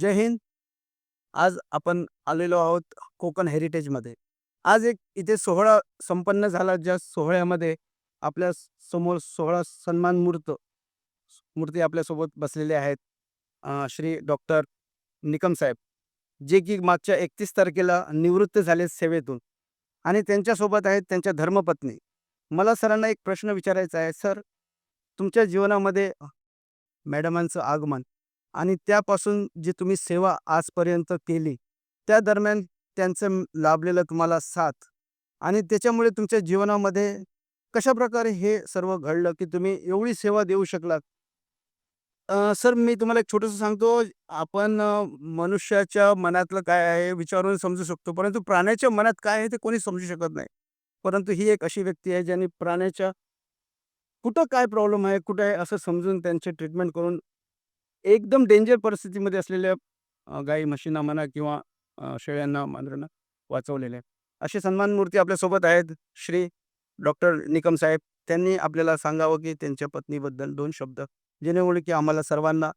जय हिंद. आज आपण आलेलो आहोत कोकण हेरिटेजमध्ये. आज एक इथे सोहळा संपन्न झाला ज्या सोहळ्यामध्ये आपल्यासमोर सोहळा सन्मान मूर्त मूर्ती आपल्यासोबत बसलेले आहेत. श्री डॉक्टर निकम साहेब, जे की मागच्या 31 तारखेला निवृत्त झाले सेवेतून आणि त्यांच्यासोबत आहेत त्यांच्या धर्मपत्नी. मला सरांना एक प्रश्न विचारायचा आहे. सर, तुमच्या जीवनामध्ये मॅडमांचं आगमन आणि त्यापासून जी तुम्ही सेवा आजपर्यंत केली, त्या दरम्यान त्यांचं लाभलेलं तुम्हाला साथ आणि त्याच्यामुळे तुमच्या जीवनामध्ये कशाप्रकारे हे सर्व घडलं, की तुम्ही एवढी सेवा देऊ शकलात? सर मी तुम्हाला एक छोटंसं सांगतो. आपण मनुष्याच्या मनातलं काय आहे विचारून समजू शकतो, परंतु प्राण्याच्या मनात काय आहे ते कोणी समजू शकत नाही. परंतु ही एक अशी व्यक्ती आहे ज्याने प्राण्याच्या कुठं काय प्रॉब्लेम आहे, कुठं आहे असं समजून त्यांचे ट्रीटमेंट करून एकदम डेंजर परिस्थितीमध्ये असलेल्या गाई, म्हशींना म्हणा किंवा शेळ्यांना, मांजरांना वाचवलेले आहे. असे सन्मान मूर्ती आपल्यासोबत आहेत. श्री डॉक्टर निकम साहेब. त्यांनी आपल्याला सांगावं, की त्यांच्या पत्नीबद्दल दोन शब्द. जेणेकरून की आम्हाला सर्वांना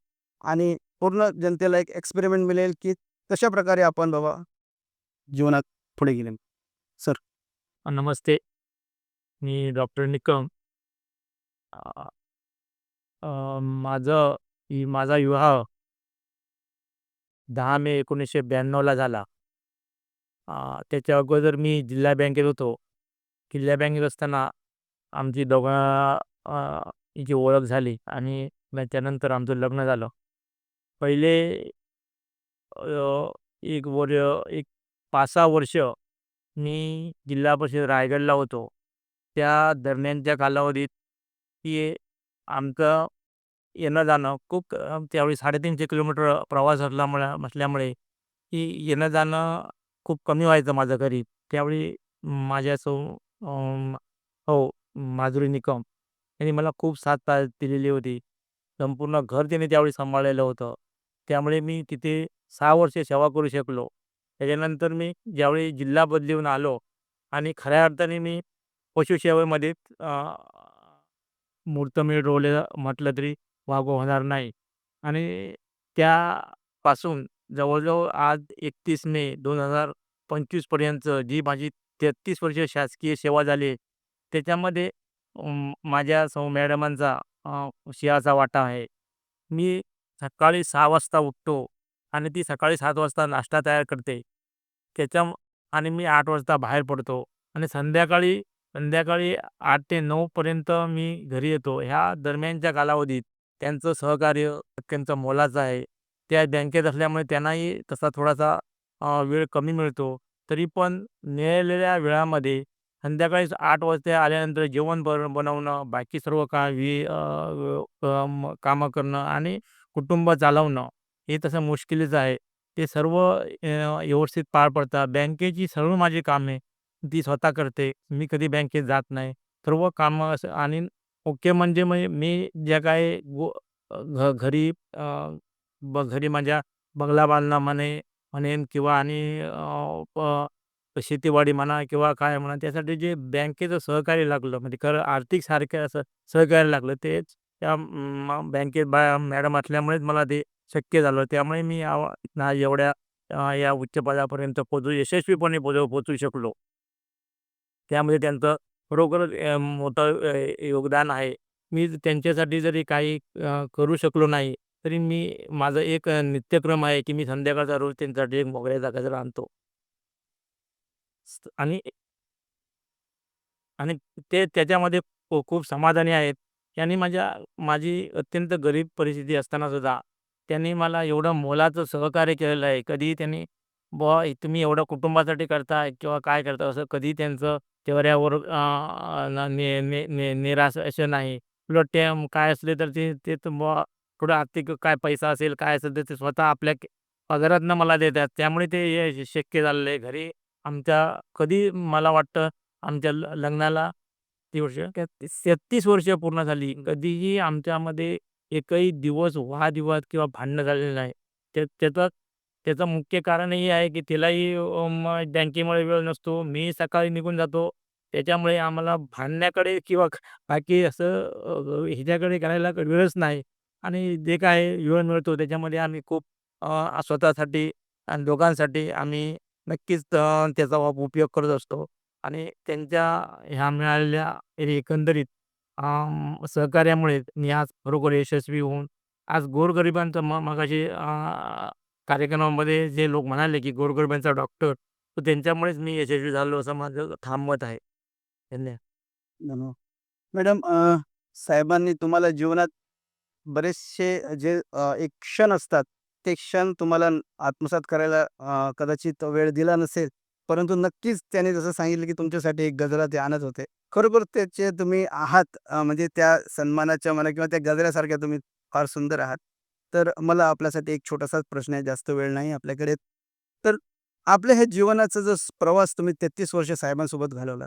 आणि पूर्ण जनतेला एक एक्सपेरिमेंट मिळेल, की कशा प्रकारे आपण बाबा जीवनात पुढे गेले. सर. नमस्ते. मी डॉक्टर निकम. अ, माझं माझा विवाह 10 मे एकोणीसशे ब्याण्णवला झाला. अ, त्याच्या अगोदर मी जिल्हा बँकेत होतो. जिल्हा बँकेत असताना आमची दोघा अ, ची ओळख झाली आणि मग त्यानंतर आमचं लग्न झालं. पहिले अ, एक वर एक 5-6 वर्ष मी जिल्हा परिषद रायगडला होतो. त्या दरम्यानच्या कालावधीत की आमचं येणं-जाणं खूप अ, त्यावेळी 350 किलोमीटर प्रवास असल्यामुळे असल्यामुळे की येणं-जाणं खूप कमी व्हायचं माझं घरी. त्यावेळी माझ्या सौ हो, माधुरी निकम यांनी मला खूप साथ दिलेली होती. संपूर्ण घर त्याने त्यावेळी सांभाळलेलं होतं. त्यामुळे मी तिथे 6 वर्ष सेवा करू शकलो. त्याच्यानंतर मी ज्यावेळी जिल्हा बदलीहून आलो आणि खऱ्या अर्थाने मी पशुसेवेमध्ये अ, मुहूर्तमेढ रोवलं म्हटलं तरी वावगं होणार नाही. आणि त्यापासून जवळजवळ आज 31 मे 2025 पर्यंत जी माझी 33 वर्ष शासकीय सेवा झाली, त्याच्यामध्ये अं, माझ्या सौ मॅडमांचा अ, सिंहाचा वाटा आहे. मी सकाळी 6 वाजता उठतो आणि ती सकाळी 7 वाजता नाश्ता तयार करते. त्याच्या आणि मी 8 वाजता बाहेर पडतो आणि संध्याकाळी संध्याकाळी 8 ते 9 पर्यंत मी घरी येतो. ह्या दरम्यानच्या कालावधीत त्यांचं सहकार्य त्यांचा मोलाचं आहे. त्या बँकेत असल्यामुळे त्यांनाही तसा थोडासा वेळ कमी मिळतो. तरी पण मिळालेल्या वेळामध्ये संध्याकाळी आठ वाजता आल्यानंतर जेवण बर बनवणं, बाकी सर्व काम वि कामं करणं आणि कुटुंब चालवणं हे तसं मुश्किलीचं आहे. ते सर्व व्यवस्थित पार पडतात. बँकेची सर्व माझी कामे ती स्वतः करते. मी कधी बँकेत जात नाही. सर्व कामं असं आणि मुख्य म्हणजे म्हणजे मी ज्या काही गो घ घरी अ, ब घरी माझ्या बंगला बांधला म्हणे म्हणेन किंवा आणि अ, प शेतीवाडी म्हणा किंवा काय म्हणा त्यासाठी जे बँकेचं सहकार्य लागलं म्हणजे खरं आर्थिक सारखं असं सहकार्य लागलं तेच त्या म बँकेत बा मॅडम असल्यामुळेच मला ते शक्य झालं. त्यामुळे मी या ना एवढ्या अ, या उच्च पदापर्यंत पोहोचू यशस्वीपणे पोहचू पोहोचू शकलो. त्यामध्ये त्यांचं खरोखरच अ, मोठं अ, योगदान आहे. मी त्यांच्यासाठी जरी काही अ, करू शकलो नाही, तरी मी माझा एक अ, नित्यक्रम आहे, की मी संध्याकाळचा रोज त्यांच्यासाठी एक मोगऱ्याचा गजरा आणतो. आणि आणि ते त्याच्यामध्ये खू खूप समाधानी आहेत. त्यांनी माझ्या माझी अत्यंत गरीब परिस्थिती असताना सुद्धा त्यांनी मला एवढं मोलाचं सहकार्य केलेलं आहे. कधीही त्यांनी बुवा तुम्ही एवढं कुटुंबासाठी करताय किंवा काय करता असं कधीही त्यांचं अ, न नि नि नि निराश असं नाही. उलट ते काय असले तर ते ते तर बुवा थोडं आर्थिक काय पैसा असेल, काय असेल तर ते स्वतः आपल्या के पगारातनं मला देतात. त्यामुळे ते हे शक्य झालेलं आहे. घरी आमच्या कधी मला वाटतं आमच्या ल लग्नाला किती वर्ष? 33 वर्ष पूर्ण झाली. कधीही आमच्यामध्ये एकही दिवस वादविवाद किंवा भांडणं झालेलं नाही. त्या त्याचं त्याचं मुख्य कारण हे आहे, की तिलाही अ, बँकेमुळे वेळ नसतो. मी सकाळी निघून जातो. त्याच्यामुळे आम्हाला भांडण्याकडे किंवा बाकी असं अ, ह्याच्याकडे करायला वेळच नाही आणि जे काय वेळ मिळतो त्याच्यामध्ये आम्ही खूप अ, स्वतःसाठी आणि दोघांसाठी आम्ही नक्कीच अ, त्याचा वाप उपयोग करत असतो आणि त्यांच्या ह्या मिळालेल्या एकंदरीत अं, सहकार्यामुळे मी आज खरोखर यशस्वी होऊन आज गोरगरिबांचं म मगाशी अ, कार्यक्रमामध्ये जे लोक म्हणाले, की गोरगरिबांचा डॉक्टर, तर त्यांच्यामुळेच मी यशस्वी झालो असं माझं ठाम मत आहे. धन्यवाद. धन्यवाद. मॅडम अ, साहेबांनी तुम्हाला जीवनात बरेचसे जे अ, एक क्षण असतात, ते क्षण तुम्हाला आत्मसात करायला अ, कदाचित वेळ दिला नसेल. परंतु नक्कीच त्याने जसं सांगितलं, की तुमच्यासाठी एक गजरा ते आणत होते. खरोखर त्याचे तुम्ही आहात अ, म्हणजे त्या सन्मानाच्या म्हणा किंवा त्या गजऱ्यासारख्या तुम्ही फार सुंदर आहात. तर मला आपल्यासाठी एक छोटासाच प्रश्न आहे, जास्त वेळ नाही आपल्याकडे. तर आपल्या हे जीवनाचा जो प्रवास तुम्ही 33 वर्ष साहेबांसोबत घालवला,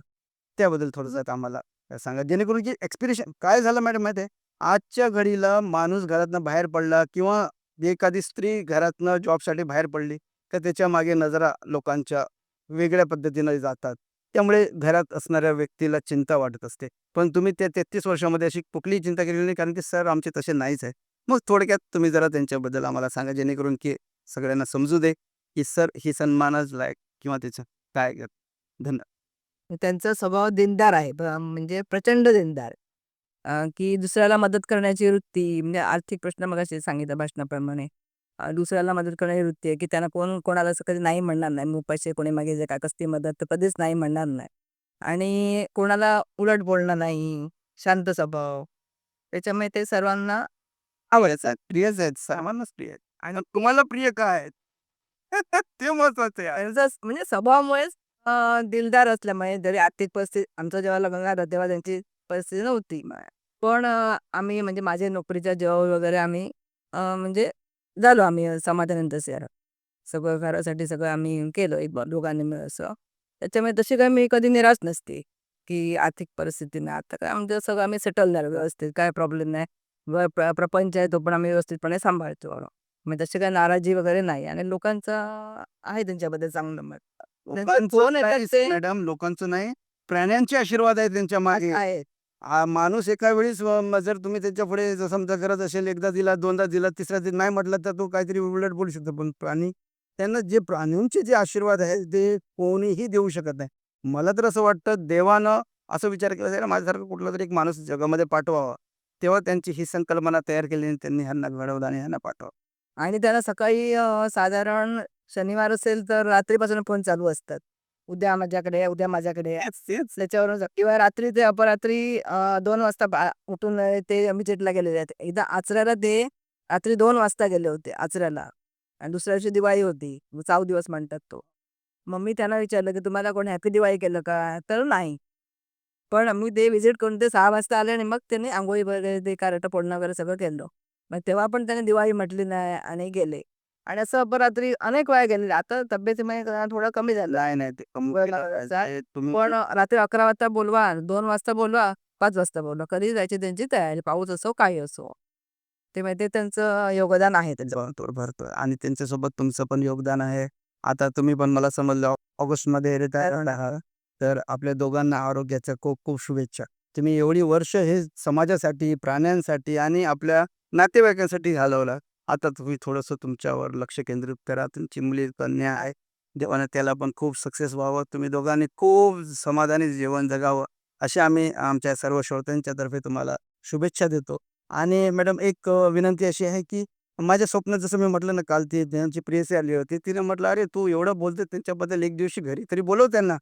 त्याबद्दल थोडंसं आम्हाला सांगा. जेणेकरून की एक्सपिरेशन काय झालं मॅडम माहिती आहे, आजच्या घडीला माणूस घरातनं बाहेर पडला किंवा एखादी स्त्री घरातनं जॉबसाठी बाहेर पडली, तर त्याच्यामागे नजरा लोकांच्या वेगळ्या पद्धतीने जातात. त्यामुळे घरात असणाऱ्या व्यक्तीला चिंता वाटत असते. पण तुम्ही त्या 33 वर्षामध्ये अशी कुठलीही चिंता केलेली नाही, कारण की सर आमचे तसे नाहीच आहे. मग थोडक्यात तुम्ही जरा त्यांच्याबद्दल आम्हाला सांगा, जेणेकरून की सगळ्यांना समजू दे, की सर ही सन्मानच लायक किंवा त्याचं काय धन्यवाद. त्यांचा स्वभाव दिनदार आहे. म्हणजे प्रचंड दिनदार. की दुसऱ्याला मदत करण्याची वृत्ती म्हणजे आर्थिक प्रश्न मगाशी सांगितलं भाषणाप्रमाणे. दुसऱ्याला मदत करण्याची वृत्ती आहे, की त्यांना कोण कोणाला असं कधी नाही म्हणणार नाही. मग पैसे कोणी जे काय कसली मदत तर कधीच नाही म्हणणार नाही. आणि कोणाला उलट बोलणं नाही. शांत स्वभाव. त्याच्यामुळे ते सर्वांना आवडत आहेत, म्हणजे प्रियच आहेत, सर्वांनाच प्रिय आहेत. आणि तुम्हाला प्रिय काय आहेत? ते महत्वाचं आहे. म्हणजे, म्हणजे स्वभावामुळेच दिलदार असल्यामुळे जरी आर्थिक परिस्थिती आमचं जेव्हा लग्न झालं तेव्हा त्यांची परिस्थिती नव्हती. म पण आम्ही म्हणजे माझ्या नोकरीच्या जॉब वगैरे आम्ही म्हणजे झालो आम्ही समाधान तसे. सगळं घरासाठी सगळं आम्ही केलं एक ब दोघांनी मिळून असं. त्याच्यामुळे तशी काही मी कधी निराश नसते, की आर्थिक परिस्थिती नाही. आता काय आमचं सगळं आम्ही सेटल झालो व्यवस्थित. काय प्रॉब्लेम नाही. प्र प्रपंच आहे तो पण आम्ही व्यवस्थितपणे सांभाळतो. म्हणजे तशी काही नाराजी वगैरे नाही आणि लोकांचं आहे त्यांच्याबद्दल चांगलं मत. त्यांचे लोकांचं फोन येतात नाही ते मॅडम लोकांचं नाही, प्राण्यांचे आशीर्वाद आहेत त्यांच्या मागे. आहेत. आ, माणूस एका वेळेस अ, म जर तुम्ही त्याच्यापुढे जर समजा करत असेल, एकदा दिला, दोनदा दिला, तिसरा दिला नाही म्हटलं, तर तो काहीतरी उलट बोलू शकतो. पण प्राणी त्यांना जे प्राण्यांचे जे आशीर्वाद आहेत, ते कोणीही देऊ शकत नाही. मला तर असं वाटतं देवानं असं विचार केला असेल, माझ्यासारखा कुठलातरी एक माणूस जगामध्ये पाठवावा. तेव्हा त्यांची ही संकल्पना तयार केली आणि त्यांनी ह्यांना घडवलं आणि ह्यांना पाठवलं. आणि त्याला सकाळी साधारण शनिवार असेल तर रात्रीपासून फोन चालू असतात. उद्या माझ्याकडे, उद्या माझ्याकडे. त्याच्यावरून किंवा रात्री ते अपरात्री 2 वाजता उठून ते विजिटला गेलेले आहेत. एकदा आचऱ्याला ते रात्री 2 वाजता गेले होते आचऱ्याला आणि दुसऱ्या दिवशी दिवाळी होती. चाव दिवस म्हणतात तो. मग मी त्यांना विचारलं, की "तुम्हाला कोणी हॅपी दिवाळी केलं का?" तर नाही. पण मी ते व्हिजिट करून ते 6 वाजता आले आणि मग त्यांनी अंघोळी वगैरे ते कार्ड फोडणं वगैरे सगळं केलं. मग तेव्हा पण त्याने दिवाळी म्हटली नाही आणि गेले. आणि असं अपरात्री अनेक वेळा गेलेले. आता तब्येतीमुळे जरा थोडं कमी झालं. नाही, नाही. ते पण रात्री 11 वाजता बोलवा, 2 वाजता बोलवा, 5 वाजता बोलवा. कधीही जायची त्यांची तयारी. पाऊस असो, काही असो. ते माहिती त्यांचं योगदान आहे त्याचं. भरतो, आणि त्यांच्यासोबत तुमचं पण योगदान आहे. आता तुम्ही पण मला समजलं ऑगस्टमध्ये रिटायर होणार आहात. तर आपल्या दोघांना आरोग्याच्या खूप खूप शुभेच्छा. तुम्ही एवढी वर्ष हे समाजासाठी, प्राण्यांसाठी आणि आपल्या नातेवाईकांसाठी घालवलं. आता तुम्ही थोडंसं तुमच्यावर लक्ष केंद्रित करा. तुमची मुली कन्या आहे. देवाने त्याला पण खूप सक्सेस व्हावं. तुम्ही दोघांनी खूप समाधानी जीवन जगावं, अशा आम्ही आमच्या सर्व श्रोत्यांच्यातर्फे तुम्हाला शुभेच्छा देतो. आणि मॅडम एक विनंती अशी आहे, की माझ्या स्वप्नात जसं मी म्हटलं ना, काल ती त्यांची प्रेयसी आली होती. तिने म्हटलं, "अरे, तू एवढं बोलते त्यांच्याबद्दल एक दिवशी घरी तरी बोलव त्यांना."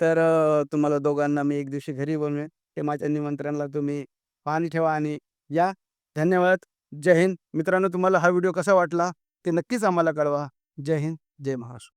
तर अ, तुम्हाला दोघांना मी एक दिवशी घरी बोलवेन. ते माझ्या निमंत्रणाला तुम्ही पाणी ठेवा आणि या. धन्यवाद. जय हिंद. मित्रांनो, तुम्हाला हा व्हिडिओ कसा वाटला ते नक्कीच आम्हाला कळवा. जय हिंद, जय महाराष्ट्र.